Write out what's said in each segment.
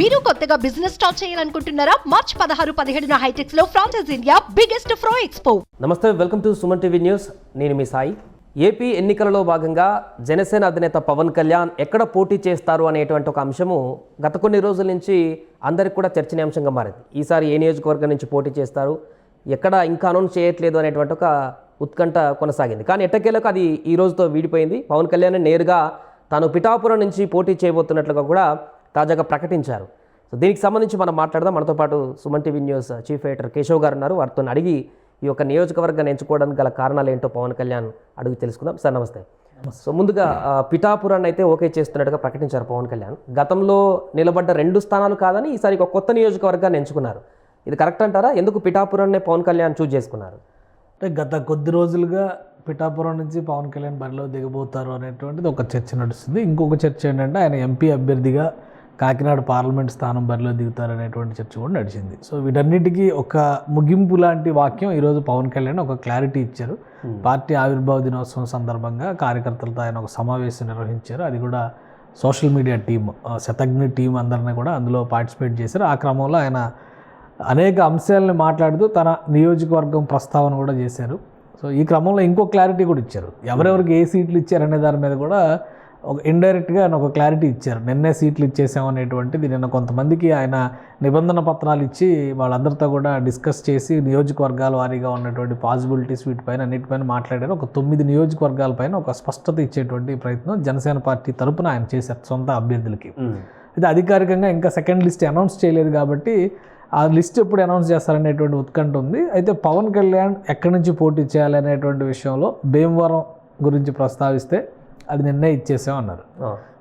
మీరు కొత్తగా business start చేయాలనుకుంటున్నారా? మార్చ్ పదహారు పదిహేడున హైటెక్స్లో ఫ్రాన్సెస్ ఇండియా బిగ్గెస్ట్ ఫ్రో ఎక్స్పో నమస్తే welcome to Suman TV news. నేను మీ సాయి. ఏపీ ఎన్నికలలో భాగంగా జనసేన అధినేత పవన్ కళ్యాణ్ ఎక్కడ పోటీ చేస్తారు అనేటువంటి ఒక అంశము గత కొన్ని రోజుల నుంచి అందరికి కూడా చర్చనీయాంశంగా మారింది. ఈసారి ఏ నియోజకవర్గం నుంచి పోటీ చేస్తారు? ఎక్కడ ఇంకా అనౌన్స్ చేయట్లేదు అనేటువంటి ఒక ఉత్కంఠ కొనసాగింది. కానీ ఎట్టకేలకు అది ఈ రోజుతో వీడిపోయింది. పవన్ కళ్యాణ్ నేరుగా తాను పిఠాపురం నుంచి పోటీ చేయబోతున్నట్లుగా కూడా తాజాగా ప్రకటించారు. సో దీనికి సంబంధించి మనం మాట్లాడదాం. మనతో పాటు Suman TV news chief editor Keshav గారు ఉన్నారు. వారితో అడిగి ఈ యొక్క నియోజకవర్గాన్ని ఎంచుకోవడానికి గల కారణాలు ఏంటో పవన్ కళ్యాణ్ అడిగి తెలుసుకుందాం. సార్ నమస్తే. సో ముందుగా పిఠాపురాన్ని అయితే ఓకే చేస్తున్నట్టుగా ప్రకటించారు పవన్ కళ్యాణ్. గతంలో నిలబడ్డ రెండు స్థానాలు కాదని ఈసారి ఒక కొత్త నియోజకవర్గాన్ని ఎంచుకున్నారు. ఇది కరెక్ట్ అంటారా? ఎందుకు పిఠాపురాన్నే పవన్ కళ్యాణ్ చూజ్ చేసుకున్నారు? అంటే గత కొద్ది రోజులుగా పిఠాపురం నుంచి పవన్ కళ్యాణ్ బరిలో దిగబోతారు అనేటువంటిది ఒక చర్చ నడుస్తుంది. ఇంకొక చర్చ ఏంటంటే ఆయన ఎంపీ అభ్యర్థిగా కాకినాడ పార్లమెంట్ స్థానం బరిలో దిగుతారు అనేటువంటి చర్చ కూడా నడిచింది. సో వీటన్నిటికీ ఒక ముగింపు లాంటి వాక్యం ఈరోజు పవన్ కళ్యాణ్ ఒక క్లారిటీ ఇచ్చారు. పార్టీ ఆవిర్భావ దినోత్సవం సందర్భంగా కార్యకర్తలతో ఆయన ఒక సమావేశం నిర్వహించారు. అది కూడా social media team Shatagna team అందరినీ కూడా అందులో పార్టిసిపేట్ చేశారు. ఆ క్రమంలో ఆయన అనేక అంశాలను మాట్లాడుతూ తన నియోజకవర్గం ప్రస్తావన కూడా చేశారు. సో ఈ క్రమంలో ఇంకో క్లారిటీ కూడా ఇచ్చారు. ఎవరెవరికి ఏ సీట్లు ఇచ్చారనే దాని మీద కూడా ఒక ఇండైరెక్ట్గా ఆయన ఒక క్లారిటీ ఇచ్చారు. నిన్నే సీట్లు ఇచ్చేసాం అనేటువంటిది నిన్న కొంతమందికి ఆయన నిబంధన పత్రాలు ఇచ్చి వాళ్ళందరితో కూడా డిస్కస్ చేసి నియోజకవర్గాల వారీగా ఉన్నటువంటి పాసిబిలిటీస్ వీటిపైన అన్నిటిపైన మాట్లాడారు. ఒక తొమ్మిది నియోజకవర్గాలపైన ఒక స్పష్టత ఇచ్చేటువంటి ప్రయత్నం జనసేన పార్టీ తరపున ఆయన చేశారు సొంత అభ్యర్థులకి. ఇది అధికారికంగా ఇంకా సెకండ్ లిస్ట్ అనౌన్స్ చేయలేదు కాబట్టి ఆ లిస్ట్ ఎప్పుడు అనౌన్స్ చేస్తారనేటువంటి ఉత్కంఠ ఉంది. అయితే పవన్ కళ్యాణ్ ఎక్కడి నుంచి పోటీ చేయాలి అనేటువంటి విషయంలో భీమవరం గురించి ప్రస్తావిస్తే అది నిన్నే ఇచ్చేసాం అన్నారు.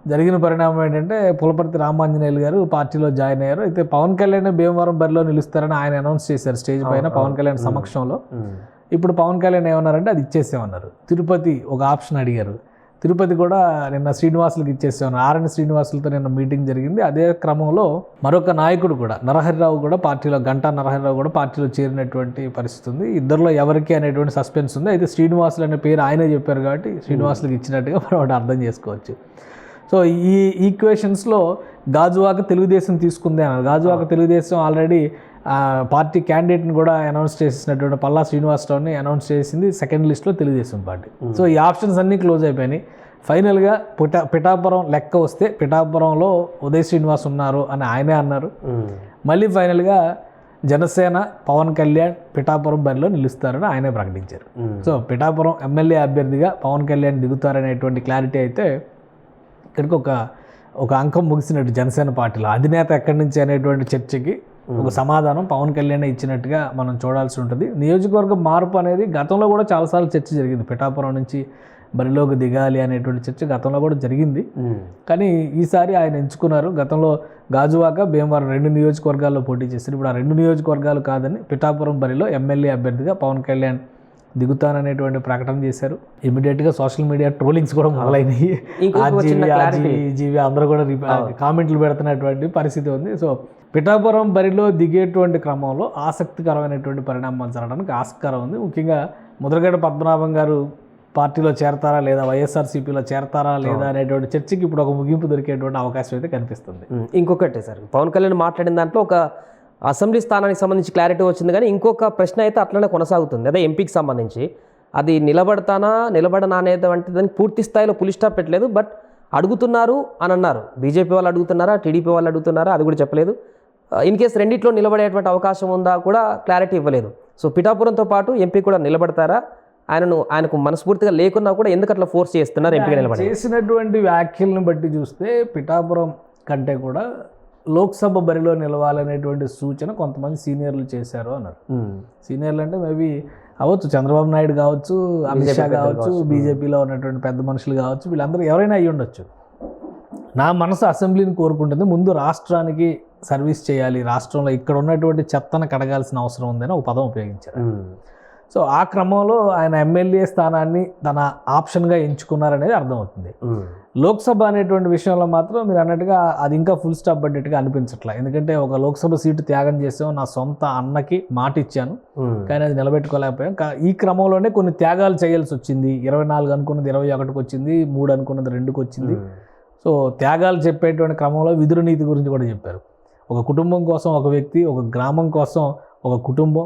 జరిగిన పరిణామం ఏంటంటే పులపర్తి రామాంజనేయులు గారు పార్టీలో జాయిన్ అయ్యారు. అయితే పవన్ కళ్యాణ్ భీమవరం బరిలో నిలుస్తారని ఆయన అనౌన్స్ చేశారు స్టేజ్ పైన పవన్ కళ్యాణ్ సమక్షంలో. ఇప్పుడు పవన్ కళ్యాణ్ ఏమన్నారంటే అది ఇచ్చేసామన్నారు. తిరుపతి ఒక ఆప్షన్ అడిగారు. తిరుపతి కూడా నిన్న శ్రీనివాసులకు ఇచ్చేసాను. ఆర్ఎన్ శ్రీనివాసులతో నిన్న మీటింగ్ జరిగింది. అదే క్రమంలో మరొక నాయకుడు కూడా నరహరిరావు కూడా పార్టీలో గంటా నరహరిరావు కూడా పార్టీలో చేరినటువంటి పరిస్థితి ఉంది. ఇద్దరిలో ఎవరికి అనేటువంటి సస్పెన్స్ ఉంది. అయితే శ్రీనివాసులు అనే పేరు ఆయనే చెప్పారు కాబట్టి శ్రీనివాసులకు ఇచ్చినట్టుగా మనం అర్థం చేసుకోవచ్చు. సో ఈ ఈక్వేషన్స్లో గాజువాక తెలుగుదేశం తీసుకుంది అన్నారు. గాజువాక తెలుగుదేశం ఆల్రెడీ పార్టీ క్యాండిడేట్ని కూడా అనౌన్స్ చేసినటువంటి పల్లా శ్రీనివాసరావుని అనౌన్స్ చేసింది సెకండ్ లిస్ట్లో తెలుగుదేశం పార్టీ. సో ఈ ఆప్షన్స్ అన్నీ క్లోజ్ అయిపోయినాయి. ఫైనల్గా పిఠా పిఠాపురం లెక్క వస్తే పిఠాపురంలో ఉదయ్ శ్రీనివాస్ ఉన్నారు అని ఆయనే అన్నారు. మళ్ళీ ఫైనల్గా జనసేన పవన్ కళ్యాణ్ పిఠాపురం బరిలో నిలుస్తారని ఆయనే ప్రకటించారు. సో పిఠాపురం ఎమ్మెల్యే అభ్యర్థిగా పవన్ కళ్యాణ్ దిగుతారనేటువంటి క్లారిటీ అయితే ఇక్కడికి ఒక ఒక అంకం ముగిసినట్టు జనసేన పార్టీలో. అధినేత ఎక్కడి నుంచి అనేటువంటి చర్చకి ఒక సమాధానం పవన్ కళ్యాణ్ ఇచ్చినట్టుగా మనం చూడాల్సి ఉంటుంది. నియోజకవర్గ మార్పు అనేది గతంలో కూడా చాలాసార్లు చర్చ జరిగింది. పిఠాపురం నుంచి బరిలోకి దిగాలి అనేటువంటి చర్చ గతంలో కూడా జరిగింది. కానీ ఈసారి ఆయన ఎంచుకున్నారు. గతంలో గాజువాక భీమవరం రెండు నియోజకవర్గాల్లో పోటీ చేశారు. ఇప్పుడు ఆ రెండు నియోజకవర్గాలు కాదని పిఠాపురం బరిలో ఎమ్మెల్యే అభ్యర్థిగా పవన్ కళ్యాణ్ దిగుతాననేటువంటి ప్రకటన చేశారు. ఇమీడియట్గా సోషల్ మీడియా ట్రోలింగ్స్ కూడా మొదలైనవి జీవి, అందరూ కూడా కామెంట్లు పెడుతున్నటువంటి పరిస్థితి ఉంది. సో పిఠాపురం బరిలో దిగేటువంటి క్రమంలో ఆసక్తికరమైనటువంటి పరిణామాలు జరగడానికి ఆస్కారం ఉంది. ముఖ్యంగా ముద్రగడ పద్మనాభం గారు పార్టీలో చేరతారా లేదా వైఎస్ఆర్సీపీలో చేరతారా లేదా అనేటువంటి చర్చకి ఇప్పుడు ఒక ముగింపు దొరికేటువంటి అవకాశం అయితే కనిపిస్తుంది. ఇంకొకటి సార్ పవన్ కళ్యాణ్ మాట్లాడిన దాంట్లో ఒక అసెంబ్లీ స్థానానికి సంబంధించి క్లారిటీ వచ్చింది కానీ ఇంకొక ప్రశ్న అయితే అట్లనే కొనసాగుతుంది. అదే ఎంపీకి సంబంధించి. అది నిలబడతానా నిలబడనా అనేది వంటి దానికి పూర్తి స్థాయిలో పులి స్టాప్ పెట్టలేదు. బట్ అడుగుతున్నారు అని అన్నారు. బీజేపీ వాళ్ళు అడుగుతున్నారా టీడీపీ వాళ్ళు అడుగుతున్నారా అది కూడా చెప్పలేదు. ఇన్ కేస్ రెండిట్లో నిలబడేటువంటి అవకాశం ఉందా కూడా క్లారిటీ ఇవ్వలేదు. సో పిఠాపురంతో పాటు ఎంపీ కూడా నిలబడతారా? ఆయనను ఆయనకు మనస్ఫూర్తిగా లేకున్నా కూడా ఎందుకు అట్లా ఫోర్స్ చేస్తున్నారు ఎంపీగా నిలబడి చేసినటువంటి వ్యాఖ్యలను బట్టి చూస్తే పిఠాపురం కంటే కూడా లోక్సభ బరిలో నిలవాలనేటువంటి సూచన కొంతమంది సీనియర్లు చేశారు అన్నారు. సీనియర్లు అంటే మేబీ అవ్వచ్చు. చంద్రబాబు నాయుడు కావచ్చు అమిత్ షా కావచ్చు బీజేపీలో ఉన్నటువంటి పెద్ద మనుషులు కావచ్చు వీళ్ళందరూ ఎవరైనా అయ్యి ఉండొచ్చు నా మనసు అసెంబ్లీని కోరుకుంటుంది. ముందు రాష్ట్రానికి సర్వీస్ చేయాలి. రాష్ట్రంలో ఇక్కడ ఉన్నటువంటి చెత్తను కడగాల్సిన అవసరం ఉందని ఒక పదం ఉపయోగించారు. సో ఆ క్రమంలో ఆయన ఎమ్మెల్యే స్థానాన్ని తన ఆప్షన్గా ఎంచుకున్నారనేది అర్థమవుతుంది. లోక్సభ అనేటువంటి విషయంలో మాత్రం మీరు అన్నట్టుగా అది ఇంకా ఫుల్ స్టాప్ పడ్డట్టుగా అనిపించట్లే. ఎందుకంటే ఒక లోక్సభ సీటు త్యాగం చేసాం నా సొంత అన్నకి మాట ఇచ్చాను. కానీ అది నిలబెట్టుకోలేకపోయాం. ఈ క్రమంలోనే కొన్ని త్యాగాలు చేయాల్సి వచ్చింది. ఇరవై నాలుగు అనుకున్నది ఇరవై ఒకటికి వచ్చింది మూడు అనుకున్నది రెండుకి వచ్చింది. సో త్యాగాలు చెప్పేటువంటి క్రమంలో విదురు నీతి గురించి కూడా చెప్పారు. ఒక కుటుంబం కోసం ఒక వ్యక్తి ఒక గ్రామం కోసం ఒక కుటుంబం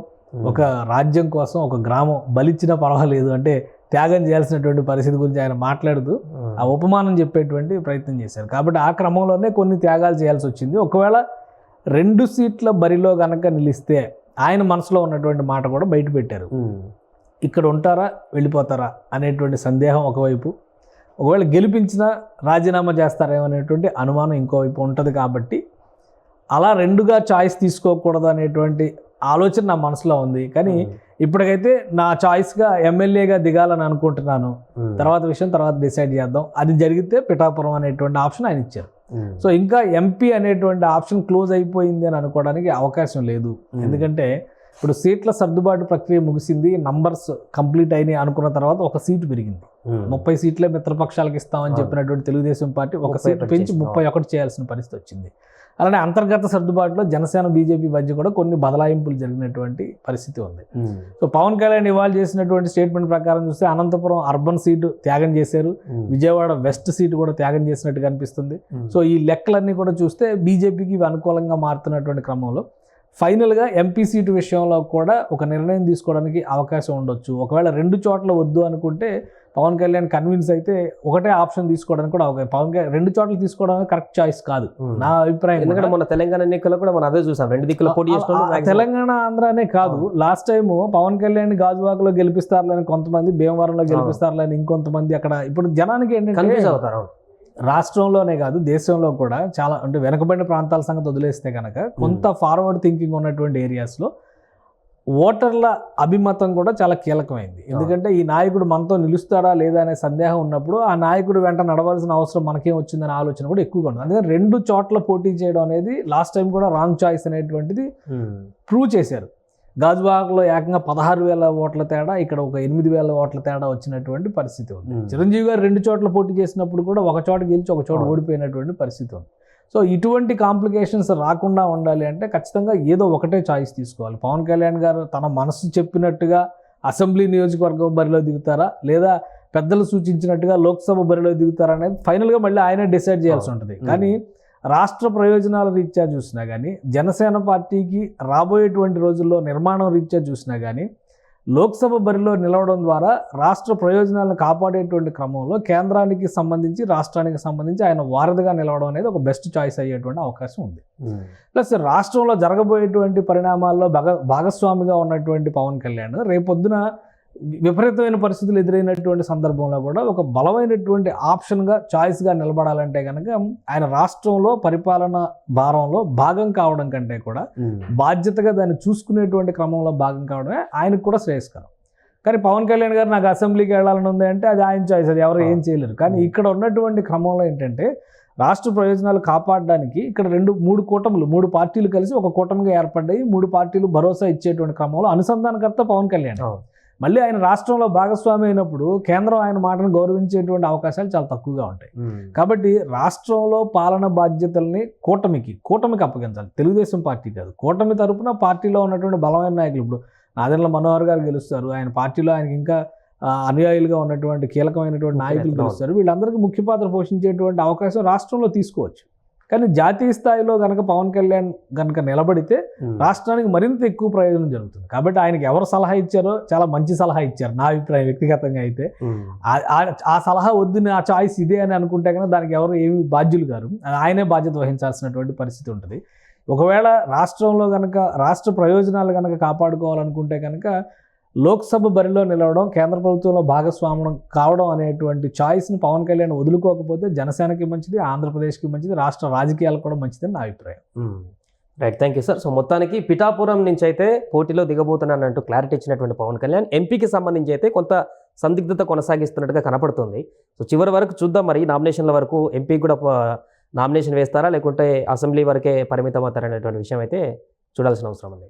ఒక రాజ్యం కోసం ఒక గ్రామం బలిచ్చినా పర్వాలేదు అంటే త్యాగం చేయాల్సినటువంటి పరిస్థితి గురించి ఆయన మాట్లాడుతూ ఆ ఉపమానం చెప్పేటువంటి ప్రయత్నం చేశారు. కాబట్టి ఆ క్రమంలోనే కొన్ని త్యాగాలు చేయాల్సి వచ్చింది. ఒకవేళ రెండు సీట్ల బరిలో కనుక నిలిస్తే ఆయన మనసులో ఉన్నటువంటి మాట కూడా బయట పెట్టారు. ఇక్కడ ఉంటారా వెళ్ళిపోతారా అనేటువంటి సందేహం ఒకవైపు ఒకవేళ గెలిపించినా రాజీనామా చేస్తారేమో అనేటువంటి అనుమానం ఇంకోవైపు ఉంటుంది కాబట్టి అలా రెండుగా చాయిస్ తీసుకోకూడదు అనేటువంటి ఆలోచన నా మనసులో ఉంది. కానీ ఇప్పటికైతే నా చాయిస్గా ఎమ్మెల్యేగా దిగాలని అనుకుంటున్నాను. తర్వాత విషయం తర్వాత డిసైడ్ చేద్దాం. అది జరిగితే పిఠాపురం అనేటువంటి ఆప్షన్ ఆయన ఇచ్చారు. సో ఇంకా ఎంపీ అనేటువంటి ఆప్షన్ క్లోజ్ అయిపోయింది అని అనుకోవడానికి అవకాశం లేదు. ఎందుకంటే ఇప్పుడు సీట్ల సర్దుబాటు ప్రక్రియ ముగిసింది నంబర్స్ కంప్లీట్ అయినాయి అనుకున్న తర్వాత ఒక సీటు పెరిగింది. ముప్పై సీట్లే మిత్రపక్షాలకు ఇస్తామని. చెప్పినటువంటి తెలుగుదేశం పార్టీ ఒక సీట్ పెంచి. ముప్పై ఒకటి చేయాల్సిన పరిస్థితి వచ్చింది అలానే అంతర్గత సర్దుబాటులో జనసేన బీజేపీ మధ్య కూడా కొన్ని బదలాయింపులు జరిగినటువంటి పరిస్థితి ఉంది. సో పవన్ కళ్యాణ్ ఇవాళ చేసినటువంటి స్టేట్మెంట్ ప్రకారం చూస్తే అనంతపురం అర్బన్ సీటు త్యాగం చేశారు. విజయవాడ వెస్ట్ సీటు కూడా త్యాగం చేసినట్టు కనిపిస్తుంది. సో ఈ లెక్కలన్నీ కూడా చూస్తే బీజేపీకి ఇవి అనుకూలంగా మారుతున్నటువంటి క్రమంలో ఫైనల్గా ఎంపీ సీటు విషయంలో కూడా ఒక నిర్ణయం తీసుకోవడానికి అవకాశం ఉండొచ్చు. ఒకవేళ రెండు చోట్ల వద్దు అనుకుంటే పవన్ కళ్యాణ్ కన్విన్స్ అయితే ఒకటే ఆప్షన్ తీసుకోవడానికి కూడా అవకాశం. పవన్ కళ్యాణ్ రెండు చోట్ల తీసుకోవడానికి కరెక్ట్ చాయిస్ కాదు. నా అభిప్రాయం ఎందుకంటే. మొన్న తెలంగాణ ఎన్నికల్లో కూడా మనం అదే చూసాం. రెండు దిక్కుల పోటీ తెలంగాణ ఆంధ్రానే కాదు. లాస్ట్ టైం పవన్ కళ్యాణ్ గాజువాకలో గెలిపిస్తారులని కొంతమంది భీమవరంలో గెలిపిస్తారులని ఇంకొంతమంది అక్కడ ఇప్పుడు జనానికి కన్ఫ్యూజ్ ఏంటంటే అవుతారు రాష్ట్రంలోనే కాదు దేశంలో కూడా చాలా అంటే వెనకబడిన ప్రాంతాల సంగతి వదిలేస్తే కనుక కొంత ఫార్వర్డ్ థింకింగ్ ఉన్నటువంటి ఏరియాస్లో ఓటర్ల అభిమతం కూడా చాలా కీలకమైంది. ఎందుకంటే ఈ నాయకుడు మనతో నిలుస్తాడా లేదా అనే సందేహం ఉన్నప్పుడు ఆ నాయకుడు వెంట నడవలసిన అవసరం మనకేం వచ్చిందనే ఆలోచన కూడా ఎక్కువగా ఉంది. అందుకని రెండు చోట్ల పోటీ చేయడం అనేది లాస్ట్ టైం కూడా రాంగ్ చాయిస్ అనేటువంటిది. ప్రూవ్ చేశారు. గాజువాకలో ఏకంగా పదహారు వేల ఓట్ల తేడా ఇక్కడ ఒక ఎనిమిది వేల ఓట్ల తేడా వచ్చినటువంటి పరిస్థితి ఉంది. చిరంజీవి గారు రెండు చోట్ల పోటీ చేసినప్పుడు కూడా ఒక చోట గెలిచి ఒక చోట. ఓడిపోయినటువంటి పరిస్థితి ఉంది సో ఇటువంటి కాంప్లికేషన్స్ రాకుండా ఉండాలి అంటే ఖచ్చితంగా ఏదో ఒకటే చాయిస్ తీసుకోవాలి పవన్ కళ్యాణ్ గారు తన మనసు చెప్పినట్టుగా అసెంబ్లీ నియోజకవర్గం బరిలో దిగుతారా లేదా పెద్దలు సూచించినట్టుగా లోక్సభ బరిలో దిగుతారా అనేది ఫైనల్గా మళ్ళీ ఆయనే డిసైడ్ చేయాల్సి ఉంటుంది. కానీ రాష్ట్ర ప్రయోజనాల రీత్యా చూసినా కానీ జనసేన పార్టీకి రాబోయేటువంటి రోజుల్లో నిర్మాణం రీత్యా చూసినా కానీ లోక్సభ బరిలో నిలవడం ద్వారా రాష్ట్ర ప్రయోజనాలను కాపాడేటువంటి క్రమంలో కేంద్రానికి సంబంధించి రాష్ట్రానికి సంబంధించి ఆయన వారధిగా నిలవడం అనేది ఒక బెస్ట్ చాయిస్ అయ్యేటువంటి అవకాశం ఉంది. ప్లస్ రాష్ట్రంలో జరగబోయేటువంటి పరిణామాల్లో భాగ భాగస్వామిగా ఉన్నటువంటి పవన్ కళ్యాణ్ రేపొద్దున విపరీతమైన పరిస్థితులు ఎదురైనటువంటి సందర్భంలో కూడా ఒక బలమైనటువంటి ఆప్షన్గా చాయిస్గా నిలబడాలంటే కనుక ఆయన రాష్ట్రంలో పరిపాలన భారంలో భాగం కావడం కంటే కూడా. బాధ్యతగా దాన్ని చూసుకునేటువంటి క్రమంలో భాగం కావడమే ఆయనకు కూడా శ్రేయస్కరం. కానీ పవన్ కళ్యాణ్ గారు నాకు అసెంబ్లీకి వెళ్ళాలని ఉంది అంటే అది ఆయన చాయిస్ అది ఎవరు ఏం చేయలేరు. కానీ ఇక్కడ ఉన్నటువంటి క్రమంలో ఏంటంటే రాష్ట్ర ప్రయోజనాలు కాపాడడానికి ఇక్కడ రెండు మూడు కూటములు మూడు పార్టీలు కలిసి ఒక కూటమిగా ఏర్పడ్డాయి మూడు పార్టీలు భరోసా ఇచ్చేటువంటి క్రమంలో అనుసంధానకర్త పవన్ కళ్యాణ్. మళ్ళీ ఆయన రాష్ట్రంలో భాగస్వామి అయినప్పుడు కేంద్రం ఆయన మాటను గౌరవించేటువంటి అవకాశాలు చాలా తక్కువగా ఉంటాయి. కాబట్టి రాష్ట్రంలో పాలన బాధ్యతల్ని కూటమికి కూటమికి అప్పగించాలి. తెలుగుదేశం పార్టీ కాదు. కూటమి తరపున పార్టీలో ఉన్నటువంటి బలమైన నాయకులు ఇప్పుడు నాదెండ్ల మనోహర్ గారు గెలుస్తారు. ఆయన పార్టీలో ఆయనకి ఇంకా అనుయాయులుగా ఉన్నటువంటి కీలకమైనటువంటి నాయకులు. గెలుస్తారు. వీళ్ళందరికీ ముఖ్య పాత్ర పోషించేటువంటి అవకాశం రాష్ట్రంలో తీసుకోవచ్చు. కానీ జాతీయ స్థాయిలో కనుక పవన్ కళ్యాణ్ కనుక నిలబడితే ఉమ్. రాష్ట్రానికి మరింత ఎక్కువ ప్రయోజనం జరుగుతుంది. కాబట్టి ఆయనకి ఎవరు సలహా ఇచ్చారో చాలా మంచి సలహా ఇచ్చారు. నా అభిప్రాయం వ్యక్తిగతంగా అయితే. ఉమ్. ఆ- ఆ- ఆ సలహా వద్దు నా చాయిస్ ఇదే అని అనుకుంటే కనుక దానికి ఎవరు ఏమి బాధ్యులు గారు ఆయనే బాధ్యత వహించాల్సినటువంటి పరిస్థితి ఉంటుంది. ఒకవేళ రాష్ట్రంలో కనుక రాష్ట్ర ప్రయోజనాలు కనుక కాపాడుకోవాలనుకుంటే కనుక లోక్సభ బరిలో నిలవడం కేంద్ర ప్రభుత్వంలో భాగస్వామ్యం కావడం అనేటువంటి చాయిస్ని పవన్ కళ్యాణ్ వదులుకోకపోతే జనసేనకి మంచిది ఆంధ్రప్రదేశ్కి మంచిది రాష్ట్ర రాజకీయాలకు కూడా మంచిదని నా అభిప్రాయం. Right thank you sir. So మొత్తానికి పిఠాపురం నుంచి అయితే పోటీలో దిగబోతున్నానంటూ క్లారిటీ ఇచ్చినటువంటి పవన్ కళ్యాణ్. ఎంపీకి సంబంధించి అయితే కొంత సందిగ్ధత కొనసాగిస్తున్నట్టుగా కనపడుతుంది. సో చివరి వరకు చూద్దాం మరి నామినేషన్ల వరకు ఎంపీ కూడా నామినేషన్ వేస్తారా లేకుంటే అసెంబ్లీ వరకే పరిమితం అవుతారనేటువంటి విషయం అయితే చూడాల్సిన అవసరం ఉంది.